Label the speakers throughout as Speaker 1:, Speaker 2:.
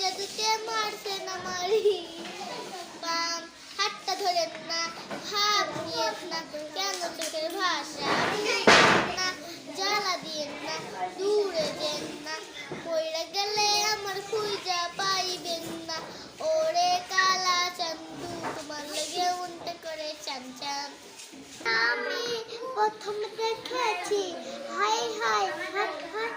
Speaker 1: জাদুতে মারছে না মারি। বাম হাতটা ধরেন না ভাব নিয়েন না কেন চোখের ভাষা? প্রথম দেখেছি হাই হাই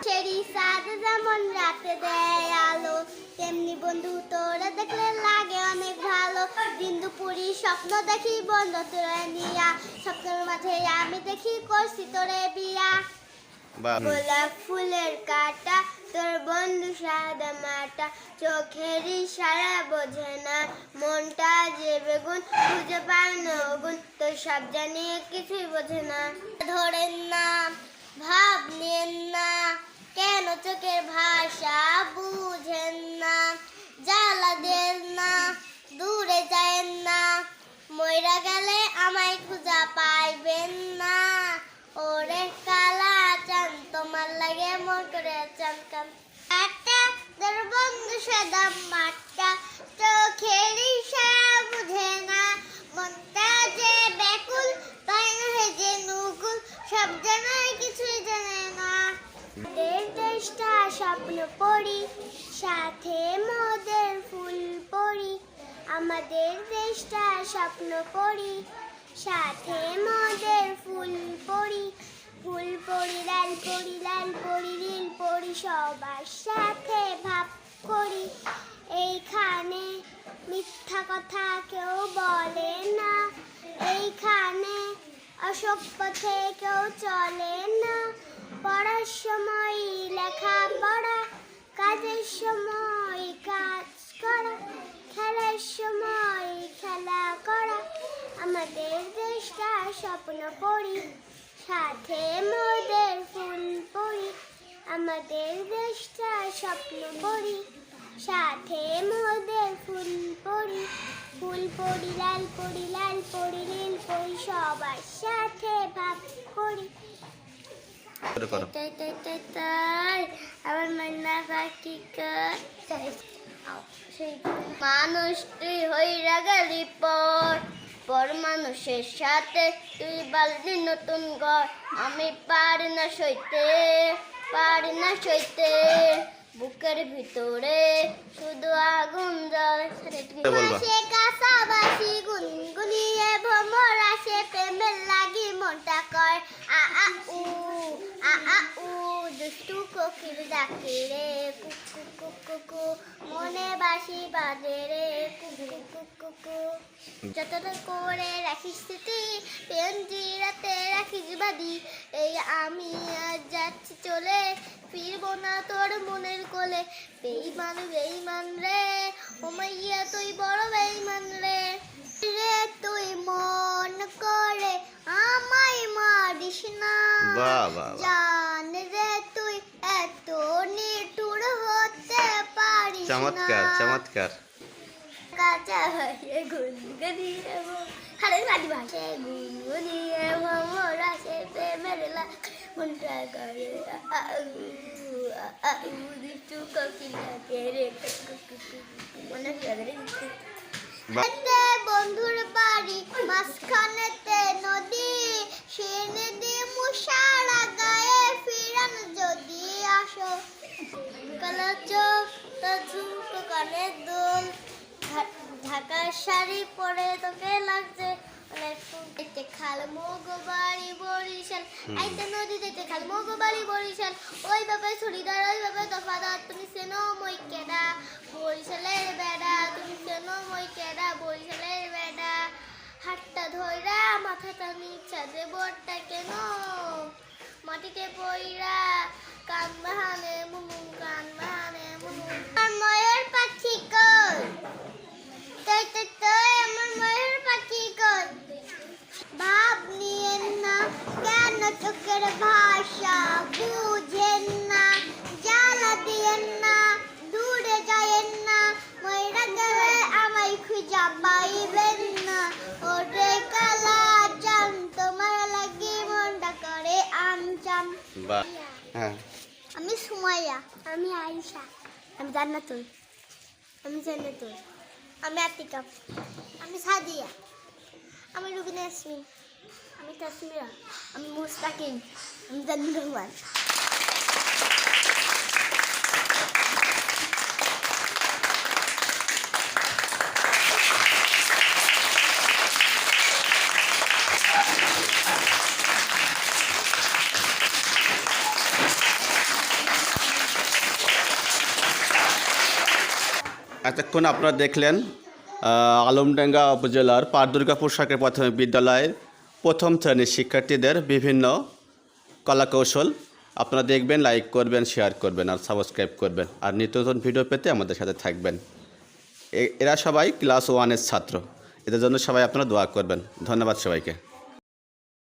Speaker 1: চেরি সাদ যেমন রাতে দেয় আলো তেমনি বন্ধু তোরা দেখলে লাগে অনেক ভালো। দিন দুপুরি স্বপ্ন দেখি বন্ধু তোরা নিয়া। স্বপ্নের মাঝে আমি দেখি করছি তোরে বিয়া।
Speaker 2: বা
Speaker 1: গোলাপ ফুলের কাটা তোর বন্ধু সাদা মাটা চোখের ইশারা বোঝে না, মনটা যে বেগুন, খুঁজে পায় না গুণ তোর সব জানিয়ে কিছুই বোঝে না। ধরেন না, ভাব নেন না, কেন চোখের ভাষা বুঝেন না? জ্বালা দেন না, দূরে যায় না। ময়রা গেলে আমায় খুঁজা পাইবেন না ওরে কালা চান তোমার লাগে মন করে কান একটা তোর বন্ধু মাঠটা চোখের ইশারা বুঝে না। মনটা যে ব্যাকুল, তাই না নুকুল, সব জানায় কিছুই জানে না। আমাদের দেশটা স্বপ্ন পড়ি, সাথে মোদের ফুল পড়ি। আমাদের দেশটা স্বপ্ন পড়ি, সাথে মোদের ফুল সবার সাথে ভাব করি। এইখানে মিথ্যা কথা কেউ বলে না। এইখানে অসৎ পথে কেউ চলে না। পড়ার সময় লেখা পড়া কাজের সময় কাজ করা, খেলার সময় খেলা করা। আমাদের দেশটা স্বপ্ন পড়ি, সাথে মোদের ফুল পড়ি। আমাদের দেশটা স্বপ্ন পড়ি সাথে মোদের ফুল পড়ি। ফুল পড়ি লাল পড়ি লাল পড়ি নীল পড়ি সবার সাথে ভাব করি। তাই তাই তাই তাই আমার মান্না পাখি কর। মানুষ তুই হইরা গেলি পর। পর মানুষের সাথে তুই বালদি নতুন ঘর। আমি পারি না সইতে। পারি না সইতে বুকের ভিতরে শুধু আগুন জ্বলে
Speaker 2: বলবা।
Speaker 1: সে কাঁচাবাসি গুনগুনিয়ে ভ্রমর আসে প্রেমের লাগি মনটা কর আ আ উ আ আ উ দুষ্টু কোকিল ডাকে রে কুকু কুকু কু মনে বাসি বাজে রে কুকু কুকু কু যতটা করে রাখিস পেঞ্জিরাতে রাখিস বাদি এই আমি আজ যাচ্ছি চলে ফিরবো না তোর মনের কোলে। বেইমান বেইমান রে ও মাইয়া তুই বড় বেইমান রে। রে তুই মন করে আমায় মারিস না। জান রে তুই এত নিঠুর হতে পারিস না।
Speaker 2: চমৎকার চমৎকার।
Speaker 1: কাঁচা ভাইয়ে গুনগুনিয়ে বন্ধুর বাড়ি মাঝখানেতে নদী সে নদী মুসারা গায়ে ফিরান যদি আসো কালো চোখ কানের দোল ঢাকার শাড়ি পরে তোকে লাগছে। অনেক দেখতে খাল মোগ বাড়ি বরিশাল। আইতে নদী দেখতে খাল মোগ বাড়ি বরিশাল। ওই বাবা ছুরিদার ওই বাবা দফাদার তুমি সেনো মই কেডা? বরিশালের বেড়া। তুমি সেনো মই কেডা? বরিশালের বেড়া। হাতটা ধইরা মাথাটা নিচা যে বড়টা কেন? মাটিতে পইরা কান বাহানে মুমু
Speaker 2: বাহ হ্যাঁ।
Speaker 1: আমি সুমাইয়া আমি আয়েশা আমি জান্নাতুল আমি জান্নাতুল
Speaker 3: আমি আতিকা আমি সাদিয়া আমি রুবিনা ইয়াসমিন আমি তাসমিরা
Speaker 1: আমি মুস্তাকিম আমি জান্নুর রহমান।
Speaker 2: এতক্ষণ আপনারা দেখলেন আলমডাঙ্গা উপজেলার পারদুর্গাপুর সরকারি প্রাথমিক বিদ্যালয়ের প্রথম শ্রেণির শিক্ষার্থীদের বিভিন্ন কলাকৌশল আপনারা দেখবেন লাইক করবেন শেয়ার করবেন আর সাবস্ক্রাইব করবেন। আর নিত্য নতুন ভিডিও পেতে আমাদের সাথে থাকবেন। এরা সবাই ক্লাস ওয়ানের ছাত্র। এদের জন্য সবাই আপনারা দোয়া করবেন। ধন্যবাদ সবাইকে।